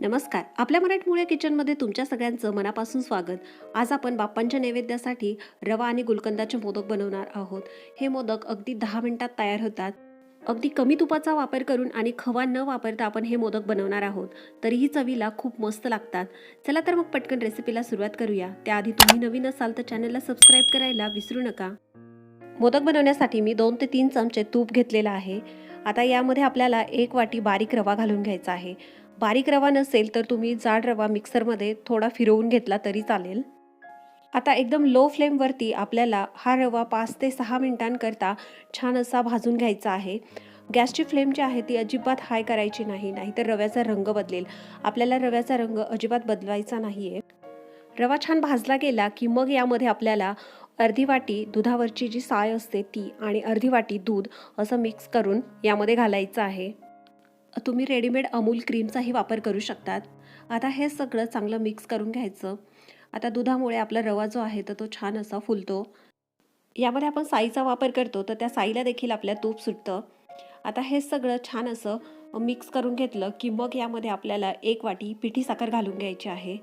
नमस्कार. आपल्या मराठमोळ्या किचनमध्ये तुमच्या सगळ्यांचं मनापासून स्वागत. आज आपण बाप्पांच्या नैवेद्यासाठी रवा आणि गुलकंदाचे मोदक बनवणार आहोत. हे मोदक अगदी दहा मिनिटात तयार होतात. अगदी कमी तुपाचा वापर करून आणि खवा न वापरता आपण हे मोदक बनवणार आहोत. तरीही चवीला खूप मस्त लागतात. चला तर मग पटकन रेसिपीला सुरुवात करूया. त्याआधी तुम्ही नवीन असाल तर चॅनलला सबस्क्राईब करायला विसरू नका. मोदक बनवण्यासाठी मी दोन ते तीन चमचे तूप घेतलेलं आहे. आता यामध्ये आपल्याला एक वाटी बारीक रवा घालून घ्यायचा आहे. बारीक रवा नसेल तर तुम्ही जाड रवा मिक्सरमध्ये थोडा फिरवून घेतला तरी चालेल. आता एकदम लो फ्लेमवरती आपल्याला हा रवा पाच ते सहा मिनिटांकरता छान असा भाजून घ्यायचा आहे. गॅसची फ्लेम जी आहे ती अजिबात हाय करायची नाही नाहीतर रव्याचा रंग बदलेल. आपल्याला रव्याचा रंग अजिबात बदलायचा नाही आहे रवा छान भाजला गेला की मग यामध्ये आपल्याला अर्धी वाटी दुधावरची जी साय असते ती आणि अर्धी वाटी दूध असं मिक्स करून यामध्ये घालायचं आहे. तुम्ही रेडीमेड अमूल क्रीमचाही वापर करू शकतात. आता हे सगळं चांगलं मिक्स करून घ्यायचं. आता दुधामुळे आपला रवा जो आहे तर तो छान असा फुलतो. यामध्ये आपण साईचा वापर करतो तर त्या साईला देखील आपल्या तूप सुटतं. आता हे सगळं छान असं मिक्स करून घेतलं की मग यामध्ये आपल्याला एक वाटी पिठी साखर घालून घ्यायची आहे.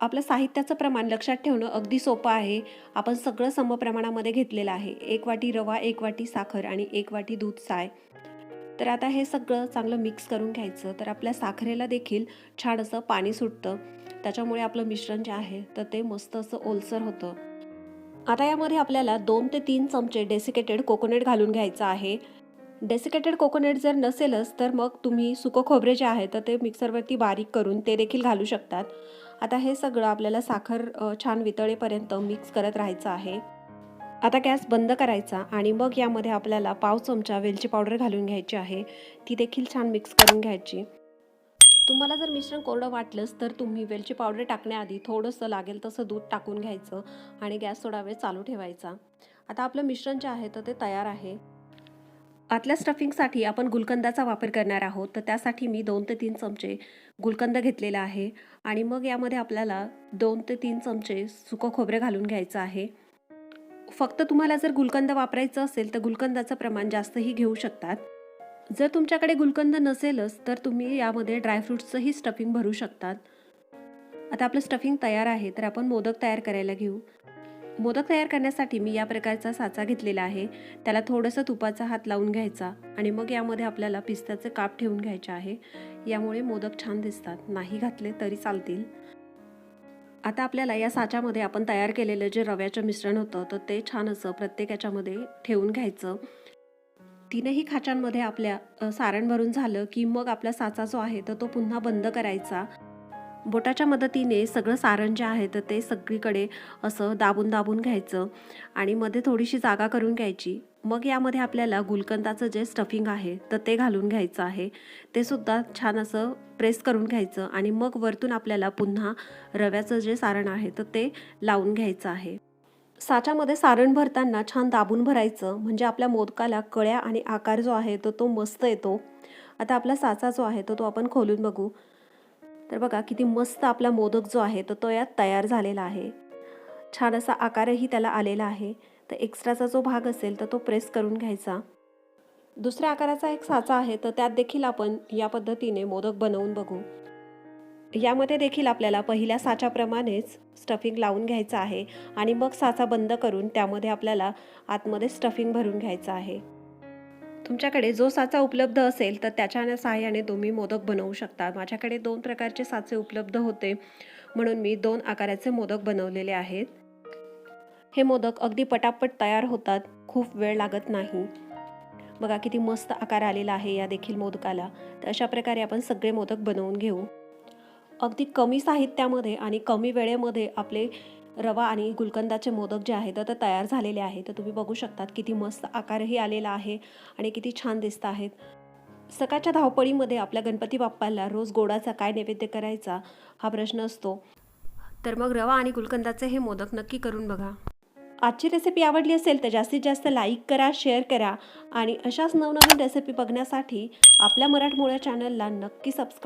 आपलं साहित्याचं प्रमाण लक्षात ठेवणं अगदी सोपं आहे. आपण सगळं समप्रमाणामध्ये घेतलेलं आहे. एक वाटी रवा एक वाटी साखर आणि एक वाटी दूध साय. तर आता हे सगळं चांगलं मिक्स करून घ्यायचं. तर आपल्या साखरेला देखील छान असं पाणी सुटतं. त्याच्यामुळे आपलं मिश्रण जे आहे तर ते मस्त असं ओलसर होतं. आता यामध्ये आपल्याला दोन ते तीन चमचे डेसिकेटेड कोकोनट घालून घ्यायचं आहे. डेसिकेटेड कोकोनट जर नसेलच तर मग तुम्ही सुकं खोबरे जे आहे तर ते मिक्सरवरती बारीक करून ते देखील घालू शकतात. आता हे सगळं आपल्याला साखर छान वितळेपर्यंत मिक्स करत राहायचं आहे. आता गॅस बंद करायचा आणि मग यामध्ये आपल्याला पाव चमचा वेलची पावडर घालून घ्यायची आहे. ती देखील छान मिक्स करून घ्यायची. तुम्हाला जर मिश्रण कोरडं वाटलंच तर तुम्ही वेलची पावडर टाकण्याआधी थोडंसं लागेल तसं दूध टाकून घ्यायचं आणि गॅस थोडा वेळ चालू ठेवायचा. आता आपलं मिश्रण जे आहे तर ते तयार आहे. आतल्या स्टफिंगसाठी आपण गुलकंदाचा वापर करणार आहोत. तर त्यासाठी मी दोन ते तीन चमचे गुलकंद घेतलेला आहे. आणि मग यामध्ये आपल्याला दोन ते तीन चमचे सुकं खोबरे घालून घ्यायचं आहे. फक्त तुम्हाला जर गुलकंद वापरायचं असेल तर गुलकंदाचं प्रमाण जास्तही घेऊ शकतात. जर तुमच्याकडे गुलकंद नसेलच तर तुम्ही यामध्ये ड्रायफ्रूट्सचंही स्टफिंग भरू शकतात. आता आपलं स्टफिंग तयार आहे तर आपण मोदक तयार करायला घेऊ. मोदक तयार करण्यासाठी मी या प्रकारचा साचा घेतलेला आहे. त्याला थोडंसं तुपाचा हात लावून घ्यायचा आणि मग यामध्ये आपल्याला पिस्त्याचे काप ठेवून घ्यायचे आहे. यामुळे मोदक छान दिसतात. नाही घातले तरी चालतील. आता आपल्याला या साच्यामध्ये आपण तयार केलेलं जे रव्याचं मिश्रण होतं तर ते छान असं प्रत्येक याच्यामध्ये ठेवून घ्यायचं. तीनही खाचांमध्ये आपल्या सारण भरून झालं की मग आपला साचा जो आहे तर तो पुन्हा बंद करायचा. बोटाच्या मदतीने सगळं सारण जे आहे तर ते सगळीकडे असं दाबून दाबून घ्यायचं आणि मध्ये थोडीशी जागा करून घ्यायची. मग यामध्ये आपल्याला गुलकंदाचं जे स्टफिंग आहे तर ते घालून घ्यायचं आहे. ते सुद्धा छान असं प्रेस करून घ्यायचं आणि मग वरतून आपल्याला पुन्हा रव्याचं जे सारण आहे तर ते लावून घ्यायचं आहे. साच्यामध्ये सारण भरताना छान दाबून भरायचं म्हणजे आपल्या मोदकाला कळ्या आणि आकार जो आहे तो तो मस्त येतो. आता आपला साचा जो आहे तो तो आपण खोलून बघू. तर बघा किती मस्त आपला मोदक जो आहे तो तो यात तयार झालेला आहे. छान असा आकारही त्याला आलेला आहे. तर एक्स्ट्राचा जो भाग असेल तर तो प्रेस करून घ्यायचा. दुसऱ्या आकाराचा एक साचा आहे तर त्यात देखील आपण या पद्धतीने मोदक बनवून बघू. यामध्ये देखील आपल्याला पहिल्या साच्याप्रमाणेच स्टफिंग लावून घ्यायचं आहे आणि मग साचा बंद करून त्यामध्ये आपल्याला आतमध्ये स्टफिंग भरून घ्यायचं आहे. तुमच्याकडे जो साचा उपलब्ध असेल तर त्याच्या सहाय्याने तुम्ही मोदक बनवू शकता. माझ्याकडे दोन प्रकारचे साचे उपलब्ध होते. म्हणून मी दोन आकाराचे मोदक बनवलेले आहेत. हे मोदक अगदी पटापट तयार होतात. खूप वेळ लागत नाही. बघा किती मस्त आकार आलेला आहे या देखील मोदकाला. तर अशा प्रकारे आपण सगळे मोदक बनवून घेऊ. अगदी कमी साहित्यामध्ये आणि कमी वेळेमध्ये आपले रवा आणि गुलकंदाचे मोदक जे आहेत तर तयार झालेले आहे तर तुम्ही बघू शकतात किती मस्त आकारही आलेला आहे आणि किती छान दिसत आहेत. सकाळच्या धावपळीमध्ये आपल्या गणपती बाप्पाला रोज गोडाचा काय नैवेद्य करायचा हा प्रश्न असतो. तर मग रवा आणि गुलकंदाचे हे मोदक नक्की करून बघा. आजची रेसिपी आवडली असेल तर जास्तीत जास्त लाईक करा शेअर करा आणि अशाच नवनवीन रेसिपी बघण्यासाठी आपल्या मराठमोळ्या चॅनलला नक्की सबस्क्राईब